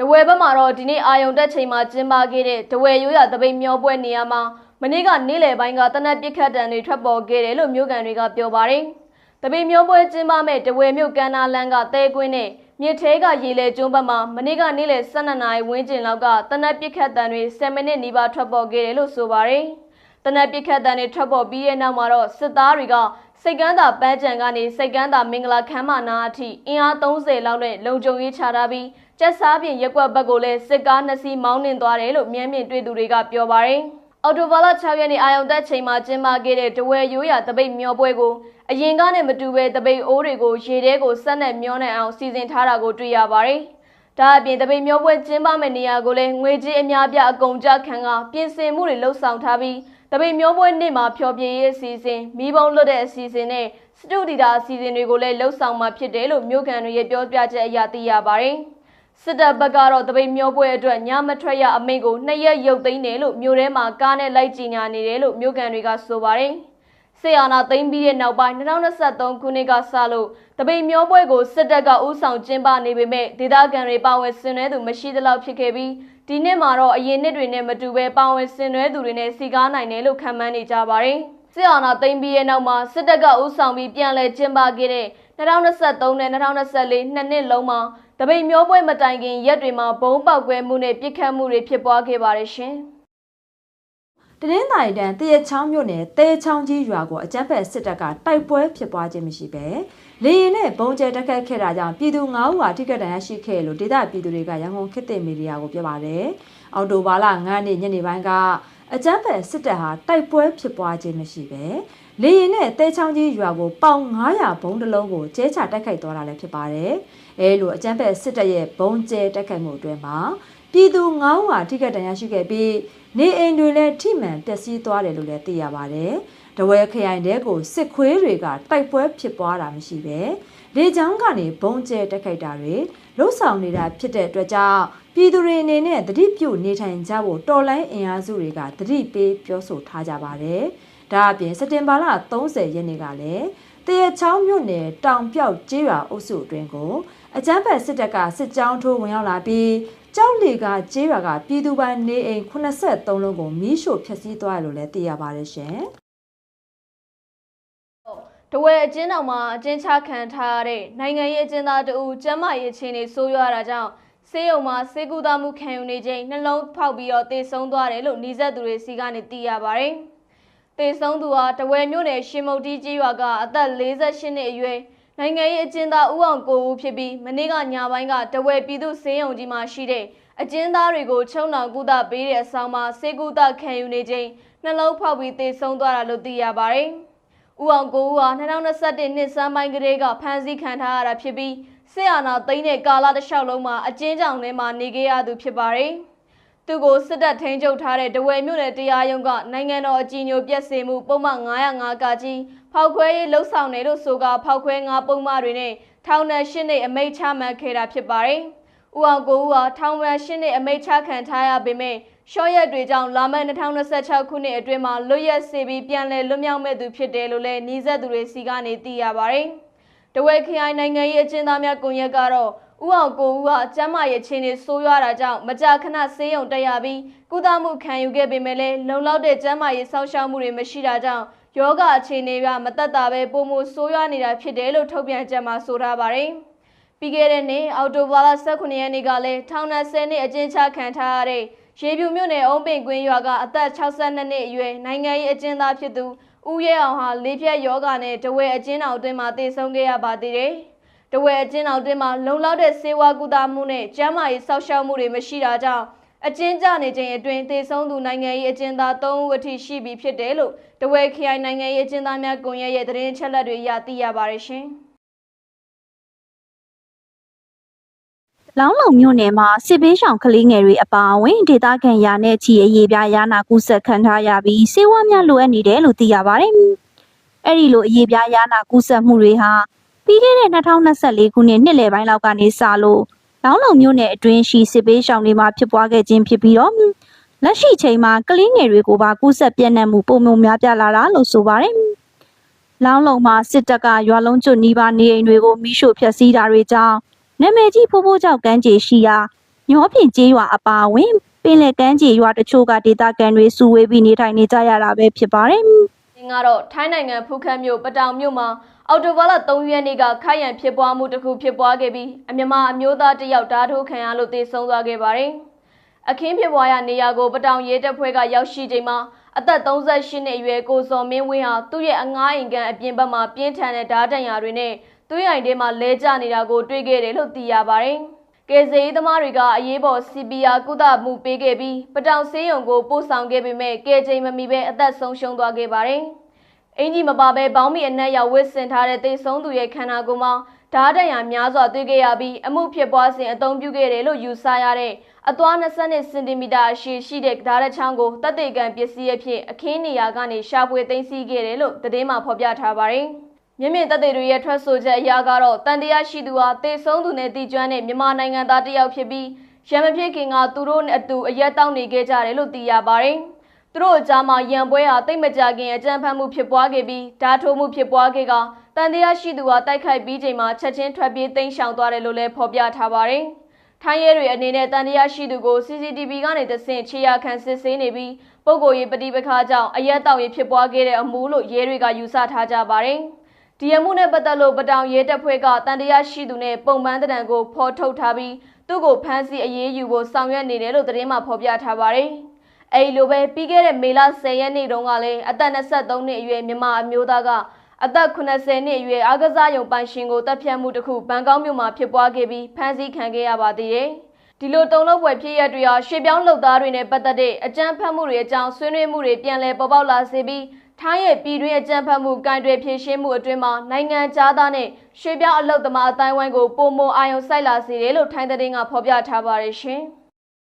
တဝယ်ဘက်မှာတော့ဒီနေ့အာယုံတက်ချိန်မှာကျင်းပခဲ့တဲ့တဝယ်ရိုးရတပိတ်မျောပွဲနေရာမှာမနေ့ကနေ့လယ်ပိုင်းကတနက်ပစ်ခတ်တံတွေထွက်ပေါ်ခဲ့တယ်လို့မြို့ကန်တွေကပြောပါတယ်။တပိတ်မျောပွဲကျင်းပမဲ့တဝယ်မြို့ကန်နာလန်းကတဲကွင်းနဲ့မြစ်သေးကရေလေကျွန်းဘက်မှာမနေ့ကနေ့လယ်12နာရီဝန်းကျင်လောက်ကတနက်ပစ်ခတ်တံတွေ10မိနစ်နီးပါးထွက်ပေါ်ခဲ့တယ်လို့ဆိုပါတယ်။တနက်ပစ်ခတ်တံတွေထွက်ပေါ်ပြီးတဲ့နောက်မှာတော့စစ်သားတွေက စိတ်ကမ်းသာပန်းကြံကနေစိတ်ကမ်းသာမင်္ဂလာခမ်းမနာအထိအင်အား30လောက်နဲ့လုံခြုံရေးချထားပြီးကျက်စားပြင်ရက်ကွက်ဘက်ကိုလည်းစစ်ကားနှစ်စီးမောင်းနှင်သွားတယ်လို့မျက်မြင်တွေ့သူတွေကပြောပါတယ်။အော်တိုဘာလ6ရက်နေ့အာယုံတက်ချိန်မှာကျင်းပခဲ့တဲ့တဝဲရိုးရာတပိတ်မျောပွဲကိုအရင်ကနဲ့မတူဘဲတပိတ်အိုးတွေကိုရေထဲကိုဆက်နဲ့မျောနေအောင်စီစဉ်ထားတာကိုတွေ့ရပါတယ်။ဒါအပြင်တပိတ်မျောပွဲကျင်းပမယ့်နေရာကိုလည်းငွေကြေးအများပြအကုန်ကြခံကပြင်ဆင်မှုတွေလှုပ်ဆောင်ထားပြီး တပိတ်မျောပွဲနေ့မှာဖျော်ဖြေရေးအစီအစဉ်မိဘုံလွတ်တဲ့အစီအစဉ်နဲ့စတူဒီတာအစီအစဉ်တွေကိုလည်းလှုပ်ဆောင်မှာဖြစ်တယ်လို့မြို့ကန်တွေရဲ့ပြောပြချက်အရသိရပါတယ်။စစ်တပ်ဘက်ကတော့တပိတ်မျောပွဲအတွက်ညမထွက်ရအမိန့်ကိုနှစ်ရက်ရုပ်သိမ်းတယ်လို့မြို့ထဲမှာကားနဲ့လိုက်ကြီးညာနေတယ်လို့မြို့ကန်တွေကဆိုပါတယ်။ ဆေးအာနာသိမ်းပြီးတဲ့နောက်ပိုင်း2023ခုနှစ်ကစလို့တပိတ်မျောပွဲကိုစစ်တပ်ကဥဆောင်ကျင်းပနေပေမဲ့ဒေသခံတွေပါဝင်ဆင်နွှဲသူမရှိသလောက်ဖြစ်ခဲ့ပြီးဒီနှစ်မှာတော့အရင်နှစ်တွေနဲ့မတူဘဲပါဝင်ဆင်နွှဲသူတွေနဲ့စီကားနိုင်တယ်လို့ခန့်မှန်းနေကြပါတယ်။စစ်အာဏာသိမ်းပြီးတဲ့နောက်မှာစစ်တပ်ကဥဆောင်ပြီးပြန်လည်ကျင်းပခဲ့တဲ့2023နဲ့2024နှစ်နှစ်လုံးမှာတပိတ်မျောပွဲမတိုင်ခင်ရက်တွေမှာဘုံပေါက်ကွဲမှုနဲ့ပြစ်ခတ်မှုတွေဖြစ်ပွားခဲ့ပါတယ်ရှင်။ တနင်္သာရီတန်းတရချောင်းမြို့နယ်တဲချောင်းကြီးရွာကိုအကြမ်းဖက်စစ်တပ်ကတိုက်ပွဲဖြစ်ပွားခြင်းမရှိပဲလေရင်နဲ့ဘုံကျဲတက်ခတ်ခဲ့တာကြောင့်ပြည်သူ9ဦးဟာထိခိုက်ဒဏ်ရာရှိခဲ့လို့ဒေသပြည်သူတွေကရန်ကုန်ခေတ်သစ်မီဒီယာကိုပြောပါတယ်။အော်တိုဘာလ9ရက်နေ့ညနေပိုင်းကအကြမ်းဖက်စစ်တပ်ဟာတိုက်ပွဲဖြစ်ပွားခြင်းမရှိပဲလေရင်နဲ့တဲချောင်းကြီးရွာကိုပေါင်900ဘုံတစ်လုံးကိုကျဲချတိုက်ခိုက်သွားတာလည်းဖြစ်ပါတယ်။အဲလိုအကြမ်းဖက်စစ်တပ်ရဲ့ဘုံကျဲတိုက်ခိုက်မှုအတွင်းမှာ ပြည်သူ9ဦးဟာထိခိုက်ဒဏ်ရာရှိခဲ့ပြီးနေအိမ်တွေလည်းထိမှန်ပျက်စီးသွားတယ်လို့လည်းသိရပါတယ်။တဝဲခရိုင်တဲကိုစစ်ခွေးတွေကတိုက်ပွဲဖြစ်ပွားတာမရှိပဲလေကြောင်းကနေဘုံကျဲတိုက်ခိုက်တာတွေလှုပ်ဆောင်နေတာဖြစ်တဲ့အတွက်ကြောင့်ပြည်သူတွေအနေနဲ့တတိပြုနေထိုင်ကြဖို့တော်လိုင်းအင်အားစုတွေကတတိပေးပြောဆိုထားကြပါတယ်။ဒါအပြင်စက်တင်ဘာလ30ရက်နေ့ကလည်းတရချောင်းမြို့နယ်တောင်ပြောက်ကျေးရွာအုပ်စုအတွင်းကိုအကြမ်းဖက်စစ်တပ်ကစစ်ကြောင်းထိုးဝင်ရောက်လာပြီး ကြောက်လေကကျေးရွာကပြည်သူပိုင်နေအိမ်83လုံးကိုမီးရှို့ဖျက်ဆီးသွားတယ်လို့လည်းသိရပါတယ်ရှင်။တဝဲအကျဉ်းတော်မှာအကျဉ်းချခံထားရတဲ့နိုင်ငံရေးအကျဉ်းသားတဦးကျန်းမာရေးအခြေအနေဆိုးရွားတာကြောင့်ဆေးရုံမှာဆေးကုသမှုခံယူနေချိန်နှလုံးဖောက်ပြီးတော့သေဆုံးသွားတယ်လို့နှီးဆက်သူတွေစီကနေသိရပါတယ်။သေဆုံးသူဟာတဝဲမြို့နယ်ရှင်မုတ်တီကြီးရွာကအသက်48နှစ်အရွယ် နိုင်ငံရေးအကျဉ်းသားဦးအောင်ကိုဦးဖြစ်ပြီးမနေ့ကညပိုင်းကတဝဲပြည်သူဆေးရုံကြီးမှာရှိတဲ့အကျဉ်းသားတွေကိုချုံနှောင်ကုသပေးတဲ့အဆောင်မှာဆေးကုသခံယူနေချိန်နှလုံးဖောက်ပြီးသေဆုံးသွားတာလို့သိရပါတယ်။ဦးအောင်ကိုဦးဟာ2021နှစ်စမ်းပိုင်းကလေးကဖမ်းဆီးခံထားရတာဖြစ်ပြီးစစ်အာဏာသိမ်းတဲ့ကာလတစ်လျှောက်လုံးမှာအကျဉ်းချောင်ထဲမှာနေခဲ့ရသူဖြစ်ပါတယ်။ သူကိုစစ်တပ်ထိန်းချုပ်ထားတဲ့ဒဝယ်မြို့နယ်တရားရုံးကနိုင်ငံတော်အကြီးအကျယ်ပြက်စေမှုပုံမှန်905ကကြီးဖောက်ခွဲရေးလှုပ်ဆောင်တယ်လို့ဆိုကဖောက်ခွဲငါပုံမှန်တွေနဲ့ထောင်ဒဏ်ရှင်းနေအမိန့်ချမှတ်ခဲ့တာဖြစ်ပါတယ်။ဦးအောင်ကိုဦးဟာထောင်ဒဏ်ရှင်းနေအမိန့်ချခံထားရပေမဲ့ရှော့ရက်တွေကြောင့်လာမယ့်2026ခုနှစ်အတွင်းမှာလွတ်ရက်စေပြီးပြန်လည်လွတ်မြောက်မဲ့သူဖြစ်တယ်လို့လည်းနှီးဆက်သူတွေစီကနေသိရပါတယ်။တဝဲခရိုင်နိုင်ငံရေးအကျဉ်းသားများကွန်ရက်ကတော့ ဦးအောင်ကိုဦးဟာကျမ်းမာရေးအခြေအနေဆိုးရွားတာကြောင့်မကြာခဏဆေးရုံတက်ရပြီးကုသမှုခံယူခဲ့ပေမဲ့လည်းလုံလောက်တဲ့ကျမ်းမာရေးစောင့်ရှောက်မှုတွေမရှိတာကြောင့်ယောဂအခြေအနေကမသက်သာပဲပုံမဆိုးရွားနေတာဖြစ်တယ်လို့ထုတ်ပြန်ချက်မှာဆိုထားပါတယ်။ပြီးခဲ့တဲ့နှစ်အောက်တိုဘာလ18ရက်နေ့ကလည်းထောင်ဒဏ်10နှစ်အကျဉ်းချခံထားရတဲ့ရေပြူမြို့နယ်အုံးပင်ကွင်းရွာကအသက်62နှစ်အရွယ်နိုင်ငံရေးအကျဉ်းသားဖြစ်သူဦးရဲအောင်ဟာလေးဖြတ်ယောဂနဲ့တဝဲအကျဉ်းအောင်အတွင်းမှာတည်ဆုံခဲ့ရပါသေးတယ်။ တဝဲအကျဉ်းအောင်အတွင်းမှာလုံလောက်တဲ့စေဝါကူတာမှုနဲ့ကျန်းမာရေးစောင့်ရှောက်မှုတွေမရှိတာကြောင့်အကျဉ်းကျနေချိန်အတွင်းတည်ဆုံသူနိုင်ငံရေးအကျဉ်းသား3ဦးအထိရှိပြီဖြစ်တယ်လို့တဝဲခရိုင်နိုင်ငံရေးအကျဉ်းသားများကွန်ရက်ရဲ့သတင်းချက်လက်တွေအရသိရပါတယ်ရှင်။လောင်းလုံမြို့နယ်မှာစစ်ဘေးရှောင်ကလေးငယ်တွေအပါအဝင်ဒေသခံရာနဲ့ချီအရေးပြားရနာကူးဆက်ခံထားရပြီးစေဝါများလိုအပ်နေတယ်လို့သိရပါတယ်။အဲ့ဒီလိုအရေးပြားရနာကူးဆက်မှုတွေဟာ ပြီးခဲ့တဲ့2024ခုနှစ်နှစ်လယ်ပိုင်းလောက်ကနေစလို့လောင်းလုံမြို့နယ်အတွင်းရှိစစ်ဘေးရှောင်တွေမှာဖြစ်ပွားခဲ့ခြင်းဖြစ်ပြီးတော့လက်ရှိချိန်မှာကလေးငယ်တွေကိုပါကူးဆက်ပြန့်နှံ့မှုပုံမှန်များပြားလာတာလို့ဆိုပါတယ်။လောင်းလုံမှာစစ်တပ်ကရွာလုံးကျွတ်နီးပါးနေအိမ်တွေကိုမိရှို့ဖျက်ဆီးတာတွေကြောင့်နာမည်ကြီးဖိုးဖိုးကြောက်ကမ်းခြေရှိရာညောပြင်ကျေးရွာအပါအဝင်ပင်လယ်ကမ်းခြေရွာတချို့ကဒေသခံတွေစုဝေးပြီးနေထိုင်နေကြရတာပဲဖြစ်ပါတယ်။။ ဒီကတော့ထိုင်းနိုင်ငံဖူခက်မြို့ပတောင်မြို့မှာအော်တိုဘာလ3ရက်နေ့ကခိုက်ရန်ဖြစ်ပွားမှုတစ်ခုဖြစ်ပွားခဲ့ပြီးအမြမအမျိုးသားတစ်ယောက်ဓာတ်ထိုးခံရလို့သေဆုံးသွားခဲ့ပါတယ်။အခင်းဖြစ်ပွားရာနေရာကိုပတောင်ရဲတပ်ဖွဲ့ကရောက်ရှိချိန်မှာအသက်38နှစ်အရွယ်ကိုစော်မင်းဝင်းဟာသူ့ရဲ့အငားအိမ်ကန်အပြင်ဘက်မှာပြင်းထန်တဲ့ဓာတ်တံရာတွေနဲ့သွေးအိမ်ထဲမှာလဲကျနေတာကိုတွေ့ခဲ့တယ်လို့သိရပါတယ်။ ကယ်ဆယ်ရေးသမားတွေကအရေးပေါ် CPR ကုသမှုပေးခဲ့ပြီးပတောင်ဆေးရုံကိုပို့ဆောင်ခဲ့ပေမဲ့ကယ်ချိန်မမီပဲအသက်ဆုံးရှုံးသွားခဲ့ပါတယ်။အင်ကြီးမပါဘဲဘောင်းမီအနက်ရောက်ဝစ်စင်ထားတဲ့တေဆုံးသူရဲ့ခန္ဓာကိုယ်မှာဓာတ်တံရများစွာတွေ့ခဲ့ရပြီးအမှုဖြစ်ပွားစဉ်အသုံးပြုခဲ့တယ်လို့ယူဆရတဲ့အသွား20စင်တီမီတာအရှည်ရှိတဲ့ဓာတ်ချောင်းကိုတပ်တေကန်ပစ္စည်းအဖြစ်အခင်းနေရာကနေရှာဖွေသိမ်းဆည်းခဲ့တယ်လို့သတင်းမှာဖော်ပြထားပါတယ်။ မြင့်မြင့်တပ်တွေရဲ့ထွက်ဆိုချက်အရကတော့တန်တရားရှိသူဟာတေဆုံးသူနဲ့တည်ကျွမ်းတဲ့မြန်မာနိုင်ငံသားတစ်ယောက်ဖြစ်ပြီးရံမဖြစ်ခင်ကသူတို့နဲ့အတူအရက်တောက်နေခဲ့ကြတယ်လို့သိရပါတယ်။သူတို့အကြားမှာရံပွဲဟာတိတ်မကြခင်အကြမ်းဖက်မှုဖြစ်ပွားခဲ့ပြီးဓာတ်ထိုးမှုဖြစ်ပွားခဲ့ကတန်တရားရှိသူဟာတိုက်ခိုက်ပြီးချိန်မှာချက်ချင်းထွက်ပြေးတိမ်းရှောင်သွားတယ်လို့လည်းဖော်ပြထားပါတယ်။ထိုင်းရဲတွေအနေနဲ့တန်တရားရှိသူကို CCTV ကနေတဆင့်ခြေရာခံစစ်ဆေးနေပြီးပုဂ္ဂိုလ်ရေးပဋိပက္ခကြောင့်အရက်တောက်ရေးဖြစ်ပွားခဲ့တဲ့အမှုလို့ရဲတွေကယူဆထားကြပါတယ်။ ဒီအမှုနဲ့ပတ်သက်လို့ပတောင်ရဲတပ်ဖွဲ့ကတန်တရားရှိသူနဲ့ပုံမှန်တံကိုဖော်ထုတ်ထားပြီးသူ့ကိုဖမ်းဆီးအရေးယူဖို့ဆောင်ရွက်နေတယ်လို့သတင်းမှာဖော်ပြထားပါတယ်။အဲဒီလိုပဲပြီးခဲ့တဲ့မေလ10ရက်နေ့တုန်းကလည်းအသက်23နှစ်အရွယ်မြန်မာအမျိုးသားကအသက်80နှစ်အရွယ်အားကစားရုံပိုင်ရှင်ကိုတပ်ဖြတ်မှုတစ်ခုဘန်ကောက်မြို့မှာဖြစ်ပွားခဲ့ပြီးဖမ်းဆီးခံခဲ့ရပါသေးတယ်။ဒီလိုတုံ့လောက်ပွဲဖြစ်ရတွေဟာရှေ့ပြောင်းလုပ်သားတွေနဲ့ပတ်သက်တဲ့အကြမ်းဖက်မှုတွေအကြောင်းဆွေးနွေးမှုတွေပြန်လည်ပေါ်ပေါက်လာစေပြီး ထိုင်းရဲ့ပြည်တွင်းအကြမ်းဖက်မှုကင်တွယ်ဖြည့်ရှင်းမှုအတွင်းမှာနိုင်ငံသားသားနဲ့ရွှေပြောင်းအလုပ်သမားအတိုင်းဝိုင်းကိုပုံမအာရုံစိုက်လာစေတယ်လို့ထိုင်းသတင်းကဖော်ပြထားပါတယ်ရှင်။